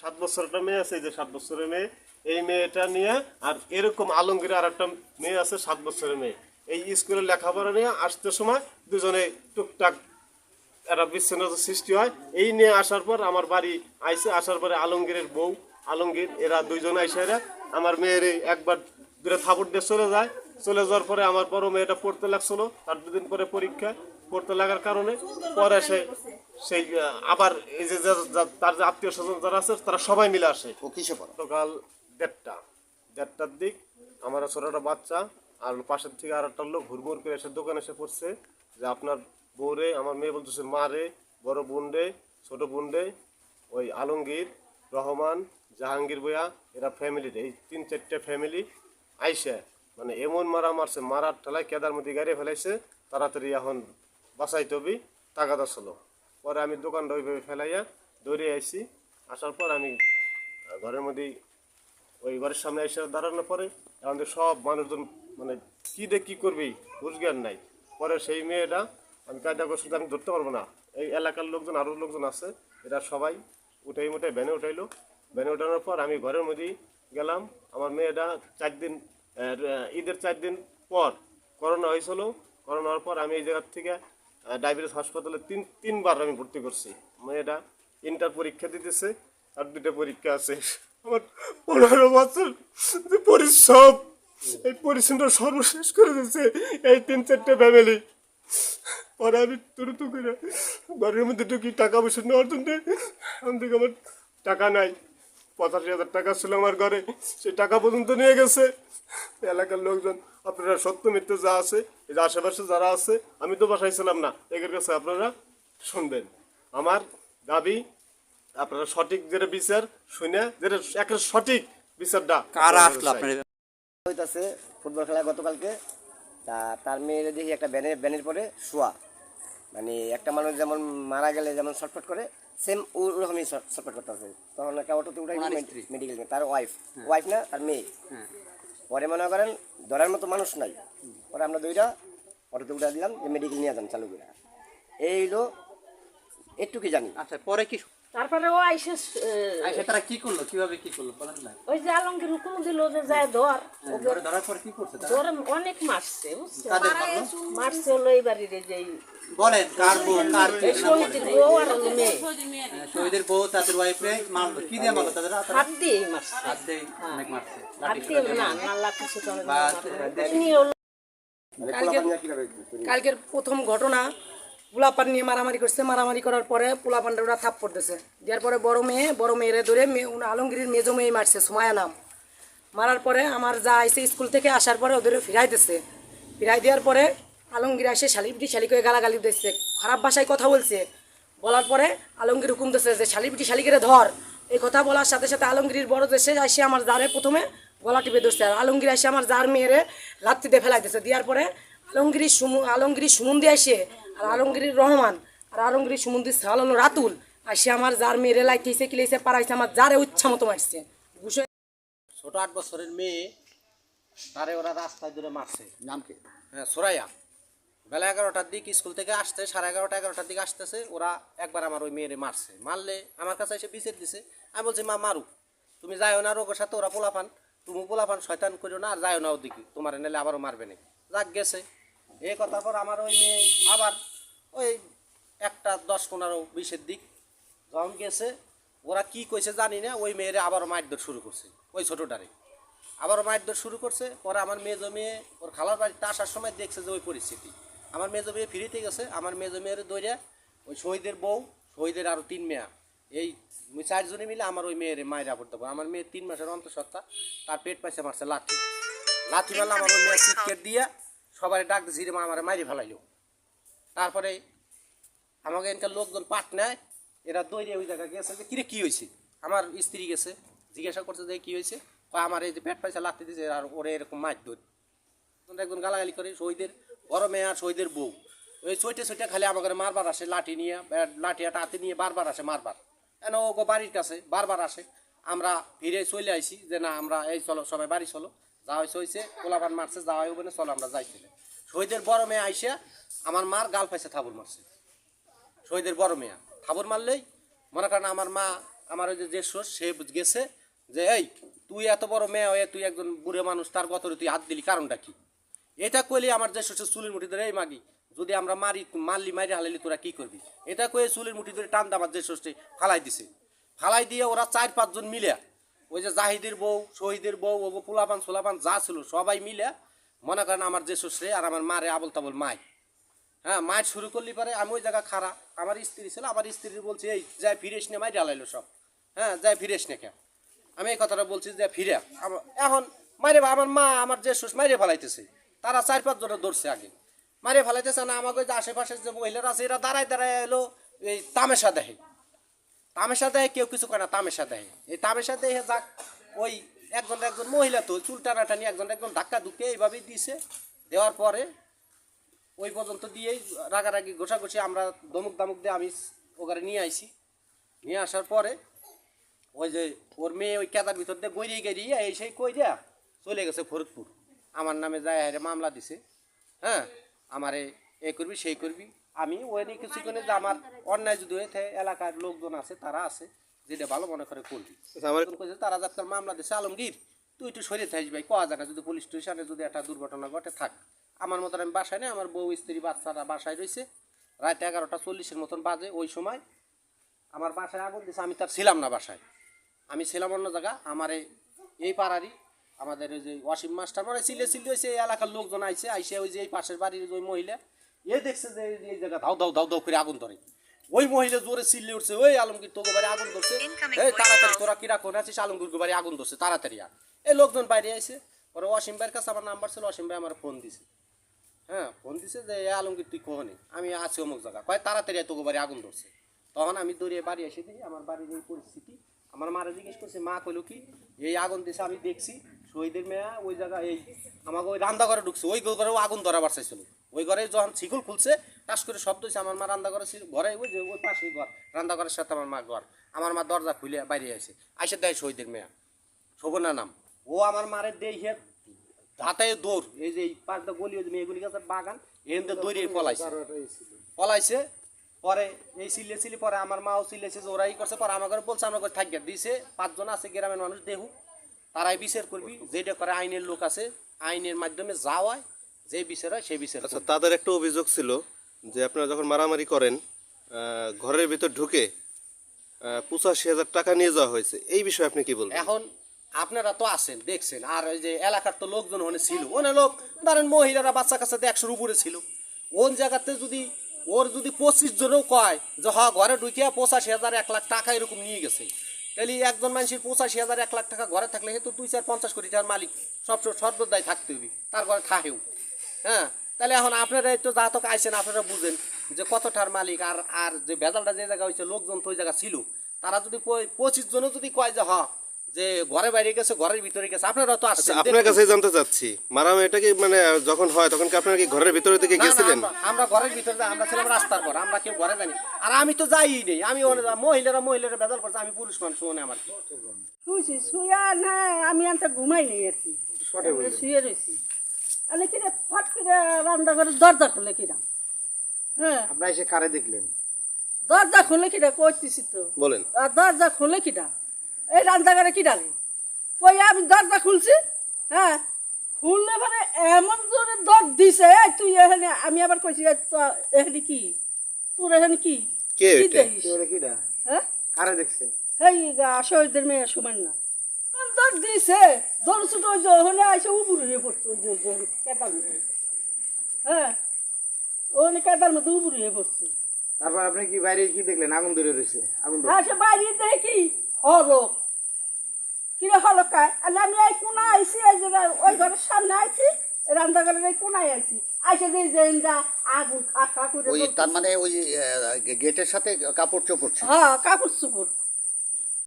সাত বছর একটা মেয়ে আছে যে সাত বছরের মেয়ে। এই মেয়েটা নিয়ে আর এরকম আলমগীর আর একটা মেয়ে আছে, সাত বছরের মেয়ে। এই স্কুলে লেখাপড়া নিয়ে আসতে সময় দুজনে টুকটাক একটা বিচ্ছিন্নতার সৃষ্টি হয়। এই নিয়ে আসার পর আমার বাড়ি আইসে, আসার পরে আলমগীরের বউ, আলমগীর, এরা দুইজন আইসে এরা। আমার মেয়ের একবার দূরে থাপড় দিয়ে চলে যায়। চলে যাওয়ার পরে আমার বড় মেয়েটা পড়তে লাগছিল, তার দুদিন পরে পরীক্ষা। পড়তে লাগার কারণে পরে সে সেই আবার এই যে তার যে আত্মীয় স্বজন যারা আছে তারা সবাই মিলে আসে। ও কিসে পড়ে? সকাল দেড়টা। দেড়টার দিক আমার ছোটটা বাচ্চা আর পাশের থেকে আর একটা লোক হুড়মুড় করে এসে দোকানে এসে পড়ছে যে আপনার বউরে আমার মেয়ে বলতেছে মা রে বড় বোন রে ছোট বোন রে ওই আলমগীর রহমান জাহাঙ্গীর বইয়া এরা ফ্যামিলি এই তিন চারটে ফ্যামিলি আইসে মানে এমন মারা মারছে মারার ঠেলায় কেদার মধ্যে গাড়ি ফেলাইছে তাড়াতাড়ি এখন বাঁচাইতে হবি টাকাটা ছিল পরে আমি দোকানটা ওইভাবে ফেলাইয়া দৌড়ে আইছি। আসার পর আমি ঘরের মধ্যেই ওই ঘরের সামনে এসে দাঁড়ানোর পরে আমাদের সব মানুষজন মানে কী দিয়ে কী করবি রোজগার নাই। পরে সেই মেয়েটা, আমি কায়দা করছি আমি ধরতে পারব না। এই এলাকার লোকজন আরও লোকজন আছে, এরা সবাই উঠাই মুঠাই ভ্যানে উঠাইলো। ভ্যানে উঠানোর পর আমি ঘরের মধ্যেই গেলাম। আমার মেয়েটা চার দিন ঈদের চার দিন পর করোনা হয়েছিল। করোনা হওয়ার পর আমি এই জায়গার থেকে ডায়াবেটিস হাসপাতালে তিন, তিনবার আমি ভর্তি করছি। মেয়েটা ইন্টার পরীক্ষা দিতেছে আর দুটো পরীক্ষা আছে। আমার পনেরো বছর পরিশ্রম, এই পরিশ্রমটা সর্বশেষ করে দিচ্ছে এই তিন, চারটে ফ্যামিলি পরে আমি তুরু তু করে ঘরের মধ্যে টাকা পয়সা নেওয়ার জন্য। আমি আমার টাকা নাই। পঁচাশি হাজার টাকা ছিল আমার ঘরে সেই টাকা পর্যন্ত নিয়ে গেছে। এলাকার লোকজন আপনারা সত্য মিথ্যে যা আছে এই যে আশেপাশে যারা আছে আমি তো বাসায় ছিলাম না। এদের কাছে আপনারা শুনবেন। আমার দাবি আপনারা সঠিক যেটা বিচার শুনে যেটা একটা সঠিক বিচারটা কারা আসলো আপনার হইতাছে ফুটবল খেলা গতকালকে তা তার মেয়ের দেখি একটা ব্যানের ব্যানের পরে শোয়া। মানে একটা মানুষ যেমন মারা গেলে যেমন শর্টফট করে সেম ওরকমই সাপোর্ট করতে তখন তখন অটোতে উঠাই মেডিকেল তার ওয়াইফ ওয়াইফ না তার মেয়ে। পরে মনে করেন ধরার মতো মানুষ নাই। পরে আমরা দুইটা অটোতে উঠাই দিলাম যে মেডিকেল নিয়ে যান চালু করে। এই হলো একটু কি জানি। আচ্ছা পরে কি তারপরে ও আইসে আচ্ছা তারা কি করল? কীভাবে কি করল? বলেন না। ওই যে আলমগীর হুকুম দিল যে যায় ধর। ধরে ধরার পর কি করছে? ধরে অনেক মারছে বুঝছ? মারছে হলো এই বাড়ির যে বলেন কার বউ কার? শহীদের বউ আর মেয়ে। হ্যাঁ, শহীদের বউ তাদের ওয়াইফে মারলো। কি দিয়ে মারলো তাদের? হাতে? হাত দিয়ে মারছে। হাত দিয়ে অনেক মারছে। হাত দিয়ে না লাঠি সুতো? কালকের প্রথম ঘটনা পোলাপান নিয়ে মারামারি করছে, মারামারি করার পরে পোলাপানটা ওরা থাপ পড়তেছে দেওয়ার পরে বড় মেয়ে, বড় মেয়েরে ধরে মেয়ে আলমগীরের মেজো মেয়ে মারছে সুমায়া নাম। মারার পরে আমার যা আইসে স্কুল থেকে আসার পরে ওদের ফিরাই দিচ্ছে ফিরাই দেওয়ার পরে আলমগীর এসে শালিপিটি শালিকে গালাগালি দিচ্ছে খারাপ ভাষায় কথা বলছে। বলার পরে আলমগীর হুকুম দিচ্ছে যে শালিপিটি শালিকেরে ধর। এই কথা বলার সাথে সাথে আলমগীর বড় দেশে এসে আমার জারে প্রথমে গলা টিপে ধরছে আর আলমগীর এসে আমার জার মেয়েরে লাত্তিতে ফেলাই দিচ্ছে দেওয়ার পরে আলমগিরি সুমু আলমগিরি সুমন্দি আসে আর আলমগিরির রহমান আর আলমগিরি সুমন্দির সাল হলো রাতুল। আর সে আমার যার মেয়েরে লাইতেছে কিলেছে পাড়াইছে আমার যারে ইচ্ছা মতো মারছে। ছোট আট বছরের মেয়ে তারে ওরা রাস্তায় ধরে মারছে। নাম কি? হ্যাঁ সোরাইয়া। বেলা এগারোটার দিক স্কুল থেকে আসতে সাড়ে এগারোটা এগারোটার দিকে আসতেছে ওরা একবার আমার ওই মেয়েরে মারছে। মারলে আমার কাছে এসে বিচার দিছে আমি বলছি মা মারু তুমি যাইও না রোগের সাথে ওরা পোলাপান। তুমি পোলাপান শয়তান করিও না আর যাইও না ওদিকে। তোমার নেলে আবারও মারবে না যাক গেছে। এই কথার পর আমার ওই মেয়ে আবার ওই একটা দশ পনেরো বিশের দিক যখন গেছে, ওরা কি কইছে জানি না, ওই মেয়েরে আবারও মারধর শুরু করছে, ওই ছোটোটারে। আবারও মারধর শুরু করছে, পরে আমার মেয়ে জমিয়ে ওর খালার বাড়িতে আসার সময় দেখছে যে ওই পরিস্থিতি। আমার মেয়ে জমিয়ে ফিরিতে গেছে, আমার মেয়ে জমিয়ে দৌড়ে ওই শহীদের বউ, শহীদের আরও তিন মেয়া, এই চারজনে মিলে আমার ওই মেয়ের মায়ের আপড় দেবো আমার মেয়ে তিন মাসের অন্তঃসত্ত্বা তার পেট পাইছে মারছে লাঠি। লাঠি মারলে আমার ওই মেয়ে চিৎকেট দিয়ে সবাই ডাক ঝিরে মা, আমার মারি ফেলাইলো। তারপরে আমাকে এখানকার লোকজন পাট নেয়, এরা দৌড়ে ওই জায়গায় গেছে যে, কিরে, কী হয়েছে আমার স্ত্রী গেছে, জিজ্ঞাসা করছে যে, কী হয়েছে কয়, আমার এই যে পেট পয়সা লাগতে দিয়েছে আর ওরে এরকম মাছ দৌড় একজন গালাগালি করে, শহীদের, বড় মেয়ে আর শহীদের বউ। ওই ছইটে ছইটে খালি আমাকে মারবার আসে, লাঠি নিয়ে লাঠি একটা হাতে নিয়ে বারবার আসে, মারবার। কেন ও বাড়ির কাছে বারবার আসে। আমরা ফিরে চলে আইছি যে, না, আমরা এই চলো, সবাই বাড়ি চলো। যা হয়েছে কোলাপান মারছে যা বলে চলো আমরা যাইছিলে শহীদের বড় মেয়ে আইসে, আমার মার গাল পাইছে থাবুর মারছে। শহীদের বড় মেয়া, থাবুর মারলেই মনে করেন আমার মা, আমার ওই যে জ্যেষ্ঠ, সে গেছে যে, এই, তুই এত বড় মেয়ে হয়ে তুই একজন বুড়ো মানুষ, তার গতরে তুই হাত দিলি, কারণটা কি? এটা কইলে আমার জ্যেষ্ঠ, সে চুলের মুঠি ধরে, এই মাগি, যদি আমরা মারি, মারলি মারি হালালি তোরা কি করবি? এটা কয়ে চুলের মুঠি ধরে টান আমার জ্যেষ্ঠ ফালাই দিছে। ফালাই দিয়ে ওরা চার পাঁচজন মিলে ওই যে জাহিদের বউ, শহীদের বউ, ও পোলাপান সোলাপান যা ছিল সবাই মিলে মনে করেন আমার যে শ্বশুরে আর আমার মারে আবল তাবল মাই। হ্যাঁ মায়ের শুরু করলি পারে আমি ওই জায়গা খারা আমার স্ত্রী ছিল আমার স্ত্রী বলছে, এই, যাই ফিরেস নে, মাই ঢালাইলো সব। হ্যাঁ যাই ফিরেস নে কে আমি এই কথাটা বলছি যে, ফিরে এখন মাইরে আমার মা আমার যে শ্বশুর, মাইরে ফেলাইতেছে। তারা চার পাঁচ জনে ধরছে আগে। মাইরে ফেলাইতেছে না, আমাকে যে আশেপাশে যে মহিলারা আছে, এরা দাঁড়ায় দাঁড়ায় এলো, এই তামেশা দেখে। তামেশা দেয় কেউ কিছু করে না তামেশা দেয় এই তামেশা দেয় যাক, ওই একজন একজন মহিলা তো, চুল টানাটানি একজন একজন ধাক্কা ধুকে এইভাবেই দিয়েছে দেওয়ার পরে ওই পর্যন্ত দিয়েই রাগারাগি, ঘষাঘষি আমরা দমুক দামুক দিয়ে আমি ওখানে নিয়ে আইছি। নিয়ে আসার পরে ওই যে ওর মেয়ে ওই কেদার ভিতর দিয়ে গড়িয়ে গড়িয়ে এই সেই কই দিয়া চলে গেছে ফরিদপুর। আমার নামে যায় হারে মামলা দিছে। হ্যাঁ আমারে এ করবি, সেই করবি। আমি ওই নিয়ে কিছু যে আমার অন্যায় যদি হয়ে থাকে এলাকার লোকজন আছে তারা আছে যেটা ভালো মনে করে করবি আচ্ছা, কইছে তারা যাত্রার মামলা দিছে আলমগীর তুই একটু সরিয়ে থাকিস ভাই কোয়া যায় না যদি পুলিশ স্টেশনে যদি একটা দুর্ঘটনা ঘটে থাক। আমার মতন আমি বাসায় নেই আমার বউ স্ত্রী বাচ্চারা বাসায় রয়েছে। রাত এগারোটা চল্লিশের মতন বাজে ওই সময়। আমার বাসায় আগুন দিছে আমি তার ছিলাম না বাসায়। আমি ছিলাম অন্য জায়গা আমার এই- এই পাড়ারই আমাদের ওই যে ওয়াসিম মাস্টার মানে সিলে সিলে হয়েছে এই এলাকার লোকজন আইছে আইসে ওই যে এই পাশের বাড়ির ওই মহিলা এ দেখছে যে এই- এই জায়গা ধাও ধাও ধাও ধাও করে আগুন ধরে। ওই মহিলা জোরে সিল্লে উঠছে ওই আলমগীর তোকে বাড়ি আগুন ধরছে? এই তাড়াতাড়ি তোরা কিরা কোন আছিস? আলমগীর বাড়ি আগুন ধরছে তাড়াতাড়ি আর এই লোকজন বাইরে আইছে পরে ওয়াসিম ভাইয়ের কাছে আমার নাম্বার ছিল ওয়াসিম ভাই আমার ফোন দিছে। হ্যাঁ ফোন দিছে যে এ আলমগীর তুই কোহনে? আমি আছি অমুক জায়গা কয় তাড়াতাড়ি তোকে বাড়ি আগুন ধরছে। তখন আমি দৌড়িয়ে বাড়ি এসে দিই আমার বাড়ির এই পরিস্থিতি। আমার মারা জিজ্ঞেস করছে মা কইলো কি এই আগুন দিছে আমি দেখছি শহীদের মেয়া ওই জায়গা এই আমাকে ওই রান্না ঘরে ঢুকছে ওই ঘরেও আগুন ধরা বাড়ছাইছিল ওই ঘরে যখন শিকুল খুলছে, টাস করে শব্দ হয়েছে আমার মা রান্না ঘরে ঘরে ওই যে, ওই পাশেই ঘর, রান্না ঘরের সাথে আমার মা ঘর, আমার মা দরজা খুলে বাইরে আসে আইসে দেয় শহীদের মেয়া শোভনা নাম। ও আমার মারে দেই হে ধাতায় দৌড়, এই যে পাঁচটা গলি, ওই যে মেয়েগুলি গাছের বাগান, এখান দৌড়িয়ে পলাইছে। পলাইছে, পরে এই সিলে সিলি, পরে আমার মাও সিলেছে যে ওরাই করছে, পরে আমার ঘরে বলছে, আমার ঘরে থাকিয়া দিছে, পাঁচজন আছে, গ্রামের মানুষ, দেহু। তারাই বিচার করবি, যেটা করে আইনের লোক আছে, আইনের মাধ্যমে যাওয়ায় যে বিচার হয় সেই বিচার আচ্ছা তাদের একটা অভিযোগ ছিল যে আপনারা যখন মারামারি করেন ঘরের ভিতর ঢুকে পঁচাশি হাজার টাকা নিয়ে যাওয়া হয়েছে। এই বিষয়ে আপনি কি বলবেন? এখন আপনারা তো আছেন দেখছেন। আর ওই যে এলাকার তো লোকজন ওখানে ছিল। অনেক লোক ধরেন মহিলারা বাচ্চা কাচ্চাতে একশোর উপরে ছিল। ওন জায়গাতে যদি ওর যদি পঁচিশ জনেও কয় যে হ ঘরে ঢুকিয়া পঁচাশি হাজার এক লাখ টাকা এরকম নিয়ে গেছে। তাহলে একজন মানুষের পঁচাশি হাজার এক লাখ টাকা ঘরে থাকলে হেতু দুই চার পঞ্চাশ কোটি টাকার মালিক। সব সর্বদাই থাকতে হবে। তার ঘরে থাকেও। হ্যাঁ? তাহলে এখন আপনারা তো যা তো আইসেন আপনারা বুঝেন যে কতটার মালিক আর আর যে ভেজালটা যে জায়গা হয়েছে লোকজন তো ওই জায়গা ছিল। তারা যদি পঁচিশ জনও যদি কয় যে হ যে ঘরে বাইরে গেছে ঘরের ভিতরে গেছে আপনারা তো আচ্ছা আসছেন আপনার কাছে জানতে চাচ্ছি। মারামারিটা কি মানে যখন হয় তখন কি আপনারা কি ঘরের ভিতরে দিকে গেছিলেন? আমরা- ঘরের ভিতরে আমরা ছিলাম রাস্তার পর আমরা কেউ ঘরে জানি আর আমি তো যাই নেই। আমি মহিলারা মহিলারা বেদাল করছে আমি পুরুষ মানুষ ওনে আমার। কি। শুয়েছি শুয়া না আমি আনতে ঘুমাই নেই আর কি। শুয়ে রয়েছি আমি কিনা ফট করে রান্না করে দরজা খুলে কিনা হ্যাঁ। আপনারা এসে কারে দেখলেন? দরজা খুলে কিনা কইতেছি তো। বলেন। আর দরজা খুলে কিনা এই রান্নাঘরে কি ডালে? কই আমি দরজা খুলছি? হ্যাঁ। খুললে মানে এমন জোরে দর দিছে এই তুই এখানে আমি আবার কইছি এই তো- এখানে কি? তোর এখানে কি? কে কি? দেখিস? হ্যাঁ। কারে দেখছেন? এই গা- শহীদের মেয়ে সমান না দর দিছে দর ছোট ওখানে আইসে উপরে পড়ছে মধ্যে। হ্যাঁ? ওখানে কেদার মধ্যে উপরে হয়ে পড়ছে। তারপর আপনি কি বাইরে কি দেখলেন? আগুন ধরে রয়েছে আগুন সে বাইরে দেখি হলক কিরে হলক কায় আর আমি এই কোনা আইছি এই যে ওই ঘরের সামনে আইছি রান্নাঘরের এই কোনায় আইছি। আইসে যে যে যা আগুন খা খা করে ওই তার মানে ওই গেটের সাথে কাপড় চোপড় হ্যাঁ কাপড় চুপড়।